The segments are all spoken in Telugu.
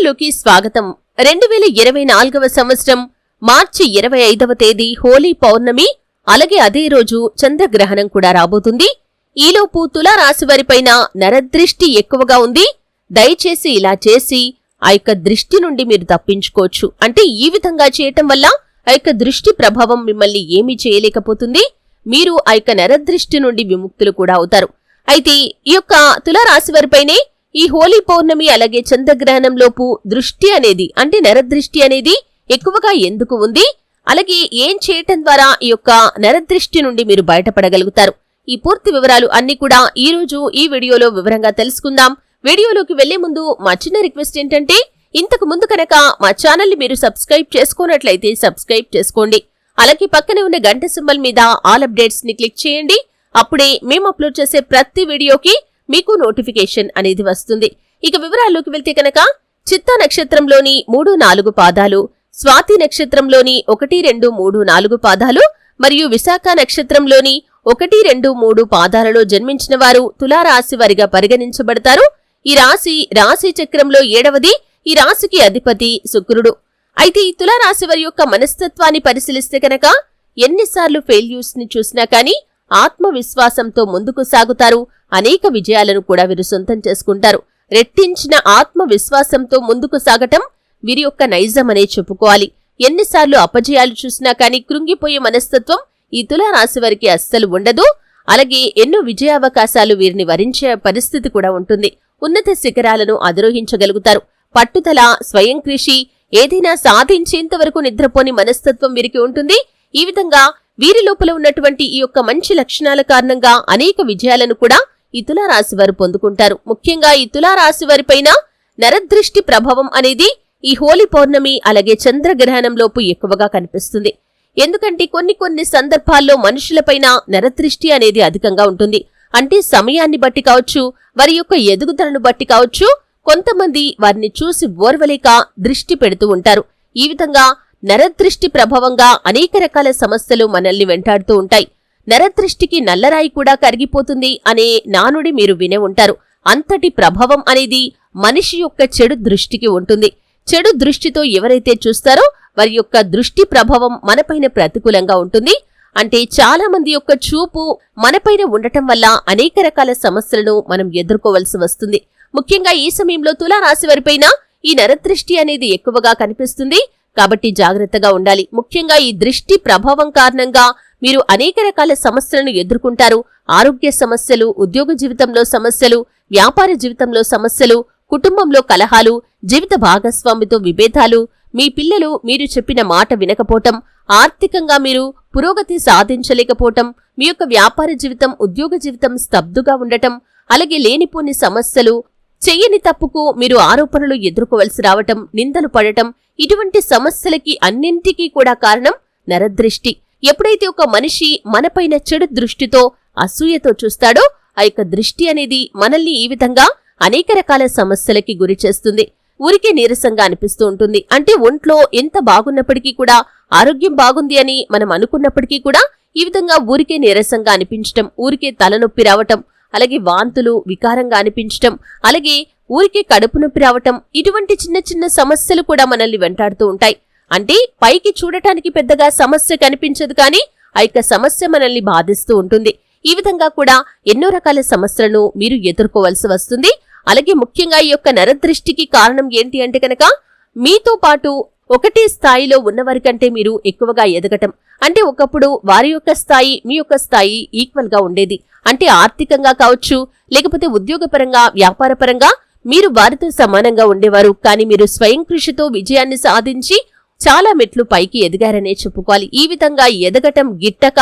కథలోకి స్వాగతం. రెండు వేల ఇరవై నాలుగవ సంవత్సరం మార్చి ఇరవై ఐదవ తేదీ హోలీ పౌర్ణమి అలాగే అదే రోజు చంద్రగ్రహణం కూడా రాబోతుంది. ఈలోపు తులారాశి వారిపైన నరదృష్టి ఎక్కువగా ఉంది. దయచేసి ఇలా చేసి ఆ యొక్క దృష్టి నుండి మీరు తప్పించుకోవచ్చు. అంటే ఈ విధంగా చేయటం వల్ల ఆ యొక్క దృష్టి ప్రభావం మిమ్మల్ని ఏమీ చేయలేకపోతుంది. మీరు ఆ యొక్క నరదృష్టి నుండి విముక్తులు కూడా అవుతారు. అయితే ఈ యొక్క తులారాశి వారిపైనే ఈ హోలీ పౌర్ణమి అలాగే చంద్రగ్రహణంలోపు దృష్టి అనేది అంటే నరదృష్టి అనేది ఎక్కువగా ఎందుకు ఉంది? అలాగే ఏం చేయటం ద్వారా ఈ యొక్క నరదృష్టి నుండి మీరు బయటపడగలుగుతారు? ఈ పూర్తి వివరాలు అన్ని కూడా ఈ రోజు ఈ వీడియోలో వివరంగా తెలుసుకుందాం. వీడియోలోకి వెళ్ళే ముందు మా చిన్న రిక్వెస్ట్ ఏంటంటే ఇంతకు ముందు కనుక మా ఛానల్ని మీరు సబ్స్క్రైబ్ చేసుకున్నట్లయితే సబ్స్క్రైబ్ చేసుకోండి. అలాగే పక్కనే ఉన్న గంట సింబల్ మీద ఆల్ అప్డేట్స్ని క్లిక్ చేయండి. అప్పుడే మేము అప్లోడ్ చేసే ప్రతి వీడియోకి మీకు నోటిఫికేషన్ అనేది వస్తుంది. ఇక వివరాల్లోకి వెళ్తే కనుక చిత్తా నక్షత్రంలోని మూడు నాలుగు పాదాలు స్వాతి నక్షత్రంలోని ఒకటి రెండు మూడు నాలుగు పాదాలు మరియు విశాఖ నక్షత్రంలోని ఒకటి రెండు మూడు పాదాలలో జన్మించిన వారు తులారాశి వారిగా పరిగణించబడతారు. ఈ రాశి రాశి చక్రంలో ఏడవది ఈ రాశికి అధిపతి శుక్రుడు. అయితే ఈ తులారాశి వారి యొక్క మనస్తత్వాన్ని పరిశీలిస్తే కనుక ఎన్నిసార్లు ఫెయిల్యూర్స్ని చూసినా కానీ ఆత్మవిశ్వాసంతో ముందుకు సాగుతారు. అనేక విజయాలను కూడా వీరు సొంతం చేసుకుంటారు. రెట్టించిన ఆత్మవిశ్వాసంతో ముందుకు సాగటం వీరి యొక్క నైజమనే చెప్పుకోవాలి. ఎన్నిసార్లు అపజయాలు చూసినా కానీ కృంగిపోయే మనస్తత్వం ఈ తులారాశి వారికి అస్సలు ఉండదు. అలాగే ఎన్నో విజయావకాశాలు వీరిని వరించే పరిస్థితి కూడా ఉంటుంది. ఉన్నత శిఖరాలను అధిరోహించగలుగుతారు. పట్టుదల స్వయం కృషి ఏదైనా సాధించేంత వరకు నిద్రపోని మనస్తత్వం వీరికి ఉంటుంది. ఈ విధంగా వీరి లోపల ఉన్నటువంటి ఈ యొక్క మంచి లక్షణాల కారణంగా అనేక విజయాలను కూడా ఈ తులారాశి వారు పొందుకుంటారు. ముఖ్యంగా ఈ తులారాశి వారిపైన నరదృష్టి ప్రభావం అనేది ఈ హోలీ పౌర్ణమి అలాగే చంద్రగ్రహణంలోపు ఎక్కువగా కనిపిస్తుంది. ఎందుకంటే కొన్ని కొన్ని సందర్భాల్లో మనుషులపైన నరదృష్టి అనేది అధికంగా ఉంటుంది. అంటే సమయాన్ని బట్టి కావచ్చు వారి యొక్క ఎదుగుదలను బట్టి కావచ్చు కొంతమంది వారిని చూసి ఓర్వలేక దృష్టి పెడుతూ ఉంటారు. ఈ విధంగా నరదృష్టి ప్రభావంగా అనేక రకాల సమస్యలు మనల్ని వెంటాడుతూ ఉంటాయి. నరదృష్టికి నల్లరాయి కూడా కరిగిపోతుంది అనే నానుడి మీరు వినే ఉంటారు. అంతటి ప్రభావం అనేది మనిషి యొక్క చెడు దృష్టికి ఉంటుంది. చెడు దృష్టితో ఎవరైతే చూస్తారో వారి యొక్క దృష్టి ప్రభావం మనపైన ప్రతికూలంగా ఉంటుంది. అంటే చాలా మంది యొక్క చూపు మనపైన ఉండటం వల్ల అనేక రకాల సమస్యలను మనం ఎదుర్కోవలసి వస్తుంది. ముఖ్యంగా ఈ సమయంలో తులారాశి వారిపైన ఈ నరదృష్టి అనేది ఎక్కువగా కనిపిస్తుంది. కాబట్టి జాగ్రత్తగా ఉండాలి. ముఖ్యంగా ఈ దృష్టి ప్రభావం కారణంగా మీరు అనేక రకాల సమస్యలను ఎదుర్కొంటారు. ఆరోగ్య సమస్యలు ఉద్యోగ జీవితంలో సమస్యలు వ్యాపార జీవితంలో సమస్యలు కుటుంబంలో కలహాలు జీవిత భాగస్వామితో విభేదాలు మీ పిల్లలు మీరు చెప్పిన మాట వినకపోవటం ఆర్థికంగా మీరు పురోగతి సాధించలేకపోవటం మీ యొక్క వ్యాపార జీవితం ఉద్యోగ జీవితం స్తబ్దుగా ఉండటం అలాగే లేనిపోని సమస్యలు చెయ్యని తప్పుకు మీరు ఆరోపణలు ఎదుర్కోవలసి రావటం నిందలు పడటం ఇటువంటి సమస్యలకి అన్నింటికీ కూడా కారణం నరదృష్టి. ఎప్పుడైతే ఒక మనిషి మనపైన చెడు దృష్టితో అసూయతో చూస్తాడో ఆ యొక్క దృష్టి అనేది మనల్ని ఈ విధంగా అనేక రకాల సమస్యలకి గురి చేస్తుంది. ఊరికే నీరసంగా అనిపిస్తూ ఉంటుంది. అంటే ఒంట్లో ఎంత బాగున్నప్పటికీ కూడా ఆరోగ్యం బాగుంది అని మనం అనుకున్నప్పటికీ కూడా ఈ విధంగా ఊరికే నీరసంగా అనిపించటం ఊరికే తలనొప్పి రావటం అలాగే వాంతులు వికారంగా అనిపించటం అలాగే ఊరికే కడుపు నొప్పి రావటం ఇటువంటి చిన్న చిన్న సమస్యలు కూడా మనల్ని వెంటాడుతూ ఉంటాయి. అంటే పైకి చూడటానికి పెద్దగా సమస్య కనిపించదు కానీ ఆ యొక్క సమస్య మనల్ని బాధిస్తూ ఉంటుంది. ఈ విధంగా కూడా ఎన్నో రకాల సమస్యలను మీరు ఎదుర్కోవాల్సి వస్తుంది. అలాగే ముఖ్యంగా ఈ యొక్క నరదృష్టికి కారణం ఏంటి అంటే కనుక మీతో పాటు ఒకటే స్థాయిలో ఉన్నవారి కంటే మీరు ఎక్కువగా ఎదగటం. అంటే ఒకప్పుడు వారి యొక్క స్థాయి మీ యొక్క స్థాయి ఈక్వల్గా ఉండేది. అంటే ఆర్థికంగా కావచ్చు లేకపోతే ఉద్యోగపరంగా వ్యాపారపరంగా మీరు వారితో సమానంగా ఉండేవారు. కానీ మీరు స్వయం కృషితో విజయాన్ని సాధించి చాలా మెట్లు పైకి ఎదిగారనే చెప్పుకోవాలి. ఈ విధంగా ఎదగటం గిట్టక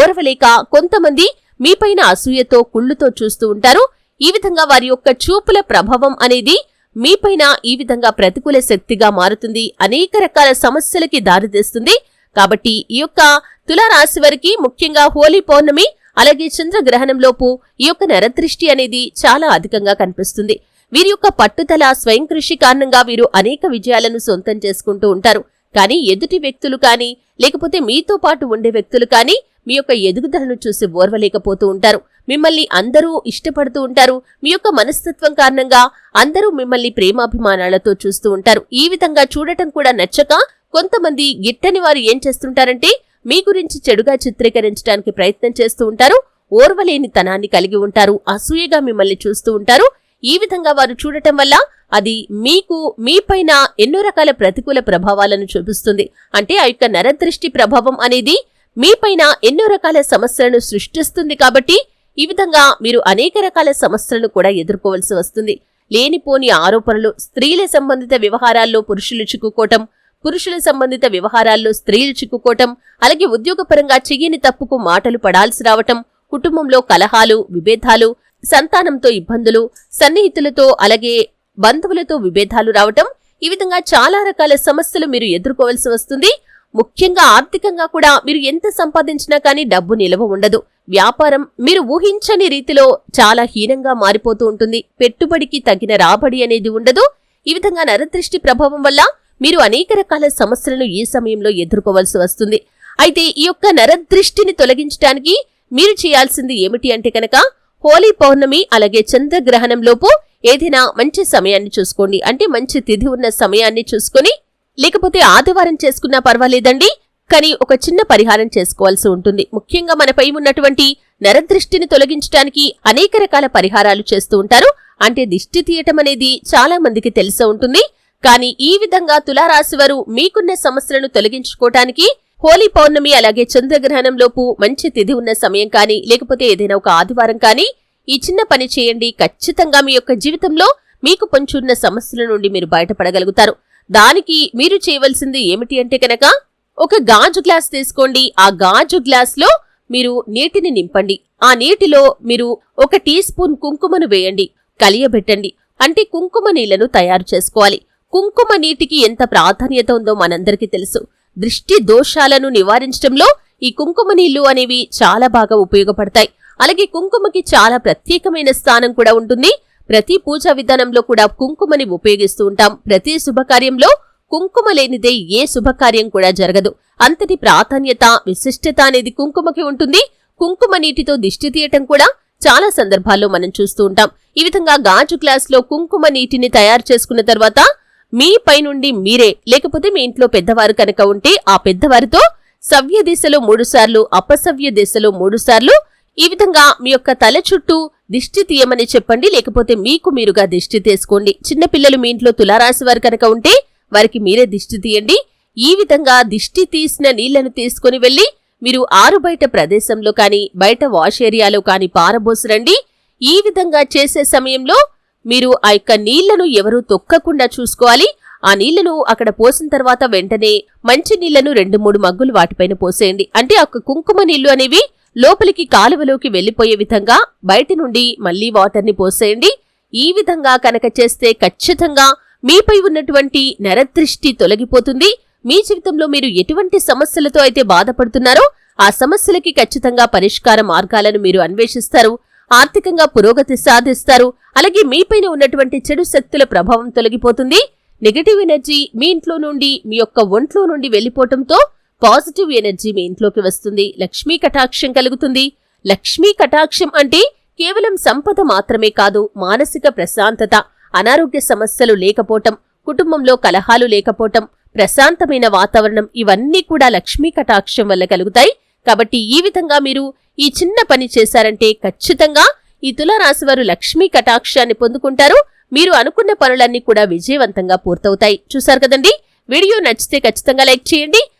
ఓర్వలేక కొంతమంది మీపైన అసూయతో కుళ్ళుతో చూస్తూ ఉంటారు. ఈ విధంగా వారి యొక్క చూపుల ప్రభావం అనేది మీపైన ఈ విధంగా ప్రతికూల శక్తిగా మారుతుంది అనేక రకాల సమస్యలకి దారితీస్తుంది. కాబట్టి ఈ యొక్క తులారాశి వారికి ముఖ్యంగా హోలీ పౌర్ణమి అలాగే చంద్రగ్రహణంలోపు ఈ యొక్క నరదృష్టి అనేది చాలా అధికంగా కనిపిస్తుంది. వీరి యొక్క పట్టుదల స్వయం కృషి కారణంగా వీరు అనేక విజయాలను సొంతం చేసుకుంటూ ఉంటారు. కానీ ఎదుటి వ్యక్తులు కానీ లేకపోతే మీతో పాటు ఉండే వ్యక్తులు కానీ మీ యొక్క ఎదుగుదలను చూసి ఓర్వలేకపోతూ ఉంటారు. మిమ్మల్ని అందరూ ఇష్టపడుతూ ఉంటారు. మీ యొక్క మనస్తత్వం కారణంగా అందరూ మిమ్మల్ని ప్రేమాభిమానాలతో చూస్తూ ఉంటారు. ఈ విధంగా చూడటం కూడా నచ్చక కొంతమంది గిట్టని వారు ఏం చేస్తుంటారంటే మీ గురించి చెడుగా చిత్రీకరించడానికి ప్రయత్నం చేస్తూ ఉంటారు. ఓర్వలేని తనాన్ని కలిగి ఉంటారు. అసూయగా మిమ్మల్ని చూస్తూ ఉంటారు. ఈ విధంగా వారు చూడటం వల్ల అది మీకు మీపైన ఎన్నో రకాల ప్రతికూల ప్రభావాలను చూపిస్తుంది. అంటే ఆ యొక్క నరదృష్టి ప్రభావం అనేది మీపైన ఎన్నో రకాల సమస్యలను సృష్టిస్తుంది కాబట్టి ఈ విధంగా మీరు అనేక రకాల సమస్యలను కూడా ఎదుర్కోవాల్సి వస్తుంది. లేనిపోని ఆరోపణలు స్త్రీల సంబంధిత వ్యవహారాల్లో పురుషులు చిక్కుకోవటం పురుషుల సంబంధిత వ్యవహారాల్లో స్త్రీలు చిక్కుకోవటం అలాగే ఉద్యోగపరంగా చెయ్యని తప్పుకు మాటలు పడాల్సి రావటం కుటుంబంలో కలహాలు విభేదాలు సంతానంతో ఇబ్బందులు సన్నిహితులతో అలాగే బంధువులతో విభేదాలు రావటం ఈ విధంగా చాలా రకాల సమస్యలు మీరు ఎదుర్కోవాల్సి వస్తుంది. ముఖ్యంగా ఆర్థికంగా కూడా మీరు ఎంత సంపాదించినా కానీ డబ్బు నిలవ ఉండదు. వ్యాపారం మీరు ఊహించని రీతిలో చాలా హీనంగా మారిపోతూ ఉంటుంది. పెట్టుబడికి తగిన రాబడి అనేది ఉండదు. ఈ విధంగా నరదృష్టి ప్రభావం వల్ల మీరు అనేక రకాల సమస్యలను ఈ సమయంలో ఎదుర్కోవాల్సి వస్తుంది. అయితే ఈ యొక్క నరదృష్టిని తొలగించడానికి మీరు చేయాల్సింది ఏమిటి అంటే కనుక హోలీ పౌర్ణమి అలాగే చంద్రగ్రహణంలోపు ఏదైనా మంచి సమయాన్ని చూసుకోండి. అంటే మంచి తిథి ఉన్న సమయాన్ని చూసుకొని లేకపోతే ఆదివారం చేసుకున్నా పర్వాలేదండి. కానీ ఒక చిన్న పరిహారం చేసుకోవాల్సి ఉంటుంది. ముఖ్యంగా మనపై ఉన్నటువంటి నరదృష్టిని తొలగించడానికి అనేక రకాల పరిహారాలు చేస్తూ ఉంటారు. అంటే దిష్టి తీయటం అనేది చాలా మందికి తెలిసి ఉంటుంది. కానీ ఈ విధంగా తులారాశి వారు మీకున్న సమస్యలను తొలగించుకోవటానికి హోలీ పౌర్ణమి అలాగే చంద్రగ్రహణంలోపు మంచి తిథి ఉన్న సమయం కానీ లేకపోతే ఏదైనా ఒక ఆదివారం కానీ ఈ చిన్న పని చేయండి. ఖచ్చితంగా మీ యొక్క జీవితంలో మీకు పొంచున్న సమస్యల నుండి మీరు బయటపడగలుగుతారు. దానికి మీరు చేయవలసింది ఏమిటి అంటే కనుక ఒక గాజు గ్లాస్ తీసుకోండి. ఆ గాజు గ్లాస్లో మీరు నీటిని నింపండి. ఆ నీటిలో మీరు ఒక టీ స్పూన్ కుంకుమను వేయండి. కలియబెట్టండి. అంటే కుంకుమ నీళ్ళను తయారు చేసుకోవాలి. కుంకుమ నీటికి ఎంత ప్రాధాన్యత ఉందో మనందరికీ తెలుసు. దృష్టి దోషాలను నివారించడంలో ఈ కుంకుమ నీళ్ళు అనేవి చాలా బాగా ఉపయోగపడతాయి. అలాగే కుంకుమకి చాలా ప్రత్యేకమైన స్థానం కూడా ఉంటుంది. ప్రతి పూజా విధానంలో కూడా కుంకుమని ఉపయోగిస్తూ ఉంటాం. ప్రతి శుభకార్యంలో కుంకుమ లేనిదే ఏ శుభకార్యం కూడా జరగదు. అంతటి ప్రాధాన్యత విశిష్టత అనేది కుంకుమకి ఉంటుంది. కుంకుమ నీటితో దిష్టి తీయటం కూడా చాలా సందర్భాల్లో మనం చూస్తూ ఉంటాం. ఈ విధంగా గాజు గ్లాస్లో కుంకుమ నీటిని తయారు చేసుకున్న తర్వాత మీ పైనుండి మీరే లేకపోతే మీ ఇంట్లో పెద్దవారు కనుక ఉంటే ఆ పెద్దవారితో సవ్య దిశలో మూడుసార్లు అపసవ్య దిశలో మూడుసార్లు ఈ విధంగా మీ యొక్క తల చుట్టూ దిష్టి తీయమని చెప్పండి లేకపోతే మీకు మీరుగా దిష్టి తీసుకోండి. చిన్నపిల్లలు మీ ఇంట్లో తులారాశి వారు కనుక ఉంటే వారికి మీరే దిష్టి తీయండి. ఈ విధంగా దిష్టి తీసిన నీళ్ళను తీసుకుని వెళ్ళి మీరు ఆరు బయట ప్రదేశంలో కానీ బయట వాష్ ఏరియాలో కానీ పారబోసిరండి. ఈ విధంగా చేసే సమయంలో మీరు ఆ యొక్క నీళ్ళను ఎవరూ తొక్కకుండా చూసుకోవాలి. ఆ నీళ్ళను అక్కడ పోసిన తర్వాత వెంటనే మంచి నీళ్ళను రెండు మూడు మగ్గులు వాటిపైన పోసేయండి. అంటే ఆ కుంకుమ నీళ్ళు అనేవి లోపలికి కాలువలోకి వెళ్ళిపోయే విధంగా బయటి నుండి మళ్ళీ వాటర్ని పోసేయండి. ఈ విధంగా కనుక చేస్తే ఖచ్చితంగా మీపై ఉన్నటువంటి నరదృష్టి తొలగిపోతుంది. మీ జీవితంలో మీరు ఎటువంటి సమస్యలతో అయితే బాధపడుతున్నారో ఆ సమస్యలకి ఖచ్చితంగా పరిష్కార మార్గాలను మీరు అన్వేషిస్తారు. ఆర్థికంగా పురోగతి సాధిస్తారు. అలాగే మీపైన ఉన్నటువంటి చెడు శక్తుల ప్రభావం తొలగిపోతుంది. నెగటివ్ ఎనర్జీ మీ ఇంట్లో నుండి మీ యొక్క ఒంట్లో నుండి వెళ్ళిపోవటంతో పాజిటివ్ ఎనర్జీ మీ ఇంట్లోకి వస్తుంది. లక్ష్మీ కటాక్షం కలుగుతుంది. లక్ష్మీ కటాక్షం అంటే కేవలం సంపద మాత్రమే కాదు మానసిక ప్రశాంతత అనారోగ్య సమస్యలు లేకపోవటం కుటుంబంలో కలహాలు లేకపోవటం ప్రశాంతమైన వాతావరణం ఇవన్నీ కూడా లక్ష్మీ కటాక్షం వల్ల కలుగుతాయి. కాబట్టి ఈ విధంగా మీరు ఈ చిన్న పని చేశారంటే ఖచ్చితంగా ఈ తులారాశివారు లక్ష్మీ కటాక్షాన్ని పొందుకుంటారు. మీరు అనుకున్న పనులన్నీ కూడా విజయవంతంగా పూర్తవుతాయి. చూశారు కదండి? వీడియో నచ్చితే ఖచ్చితంగా లైక్ చేయండి.